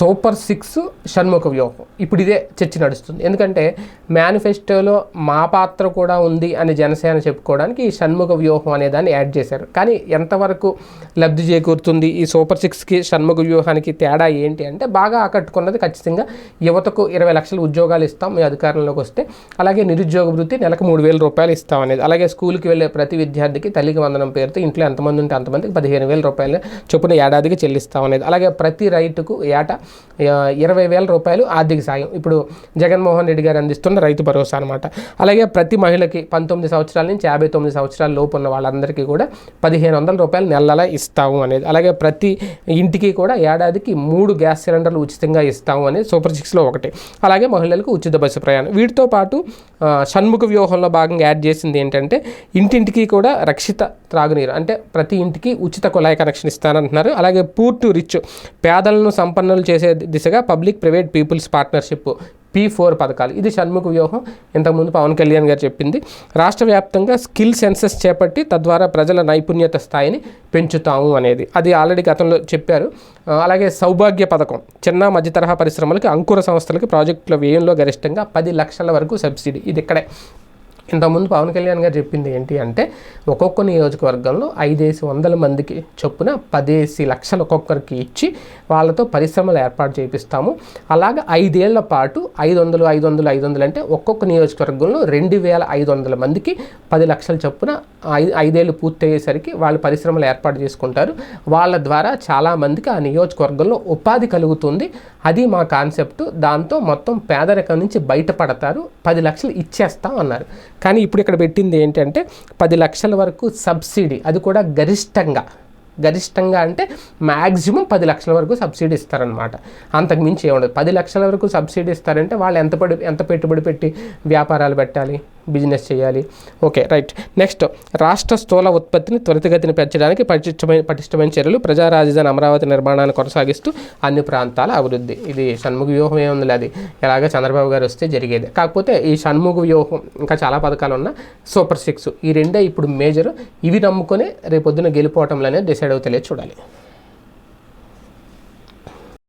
Super six Shanmukha వ్యూహం. ఇప్పుడు ఇదే చర్చ నడుస్తుంది. ఎందుకంటే మేనిఫెస్టోలో మా పాత్ర కూడా ఉంది అని జనసేన చెప్పుకోవడానికి ఈ షణ్ముఖ వ్యూహం అనే దాన్ని యాడ్ చేశారు. కానీ ఎంతవరకు లబ్ధి చేకూరుతుంది ఈ సూపర్ సిక్స్కి షణ్ముఖ వ్యూహానికి తేడా ఏంటి అంటే బాగా ఆకట్టుకున్నది ఖచ్చితంగా యువతకు ఇరవై లక్షల ఉద్యోగాలు ఇస్తాం మీ అధికారంలోకి వస్తే. అలాగే నిరుద్యోగ వృత్తి నెలకు మూడు వేల రూపాయలు ఇస్తాం అనేది. అలాగే స్కూల్కి వెళ్ళే ప్రతి విద్యార్థికి తల్లికి వందనం పేరుతో ఇంట్లో ఎంతమంది ఉంటే అంతమందికి పదిహేను వేల రూపాయలు చొప్పున ఏడాదికి చెల్లిస్తాం అనేది. అలాగే ప్రతి రైతుకు ఏటా ఇరవై వేల రూపాయలు ఆర్థిక సాయం. ఇప్పుడు జగన్మోహన్ రెడ్డి గారు అందిస్తున్న రైతు భరోసా అనమాట అలాగే ప్రతి మహిళకి పంతొమ్మిది సంవత్సరాల నుంచి యాభై తొమ్మిది సంవత్సరాల లోపు ఉన్న వాళ్ళందరికీ కూడా పదిహేను వందల రూపాయలు నెలలా ఇస్తాము అనేది. అలాగే ప్రతి ఇంటికి కూడా ఏడాదికి మూడు గ్యాస్ సిలిండర్లు ఉచితంగా ఇస్తాము అనేది సూపర్ సిక్స్లో ఒకటి. అలాగే మహిళలకు ఉచిత బస్సు ప్రయాణం. వీటితో పాటు షణ్ముఖ వ్యూహంలో భాగంగా యాడ్ చేసింది ఏంటంటే ఇంటింటికి కూడా రక్షిత త్రాగునీరు. అంటే ప్రతి ఇంటికి ఉచిత కుళాయి కనెక్షన్ ఇస్తానంటున్నారు. అలాగే పూర్టు రిచ్ పేదలను సంపన్నులు చేసే దిశగా public private people's partnership P four పథకాలు. ఇది షణ్ముఖ వ్యూహం. ఇంతకుముందు పవన్ కళ్యాణ్ గారు చెప్పింది. రాష్ట్ర వ్యాప్తంగా స్కిల్ సెన్సెస్ చేపట్టి తద్వారా ప్రజల నైపుణ్యత స్థాయిని పెంచుతాము అనేది. అది ఆల్రెడీ గతంలో చెప్పారు. అలాగే సౌభాగ్య పథకం. చిన్న మధ్య తరహా అంకుర సంస్థలకు ప్రాజెక్టుల వ్యయంలో గరిష్టంగా పది లక్షల వరకు సబ్సిడీ. ఇది ఇక్కడే. ఇంతకుముందు పవన్ కళ్యాణ్ గారు చెప్పింది ఏంటి అంటే ఒక్కొక్క నియోజకవర్గంలో ఐదేసి వందల మందికి చొప్పున పదేసి లక్షలు ఒక్కొక్కరికి ఇచ్చి వాళ్ళతో పరిశ్రమలు ఏర్పాటు చేపిస్తాము. అలాగ ఐదేళ్ళ పాటు ఐదు వందలు ఐదు వందలు ఐదు వందలు అంటే ఒక్కొక్క నియోజకవర్గంలో రెండు వేల ఐదు వందల మందికి పది లక్షల చొప్పున ఐదు ఐదేళ్ళు పూర్తయ్యేసరికి వాళ్ళు పరిశ్రమలు ఏర్పాటు చేసుకుంటారు. వాళ్ళ ద్వారా చాలామందికి ఆ నియోజకవర్గంలో ఉపాధి కలుగుతుంది. అది మా కాన్సెప్ట్. దాంతో మొత్తం పేదరికం నుంచి బయటపడతారు. పది లక్షలు ఇచ్చేస్తాం అన్నారు. కానీ ఇప్పుడు ఇక్కడ పెట్టింది ఏంటంటే పది లక్షల వరకు సబ్సిడీ. అది కూడా గరిష్టంగా. గరిష్టంగా అంటే మ్యాక్సిమం పది లక్షల వరకు సబ్సిడీ ఇస్తారనమాట అంతకు మించి ఏముండదు. పది లక్షల వరకు సబ్సిడీ ఇస్తారంటే వాళ్ళు ఎంత పడి ఎంత పెట్టుబడి పెట్టి వ్యాపారాలు పెట్టాలి? బిజినెస్ చేయాలి. Okay right. నెక్స్ట్ రాష్ట్ర స్థూల ఉత్పత్తిని త్వరితగతిని పెంచడానికి పటిష్టమైన పటిష్టమైన చర్యలు ప్రజా రాజధాని అమరావతి నిర్మాణాన్ని కొనసాగిస్తూ అన్ని ప్రాంతాల అభివృద్ధి. ఇది షణ్ముఖ వ్యూహం ఏముంది అది. ఎలాగ చంద్రబాబు గారు వస్తే జరిగేది. కాకపోతే ఈ షణ్ముఖ వ్యూహం ఇంకా చాలా పథకాలు ఉన్న సూపర్ సిక్స్. ఈ రెండే ఇప్పుడు మేజర్. ఇవి నమ్ముకొని రేపొద్దున గెలిపోవటంలోనే డిసైడ్ అవుతలే చూడాలి.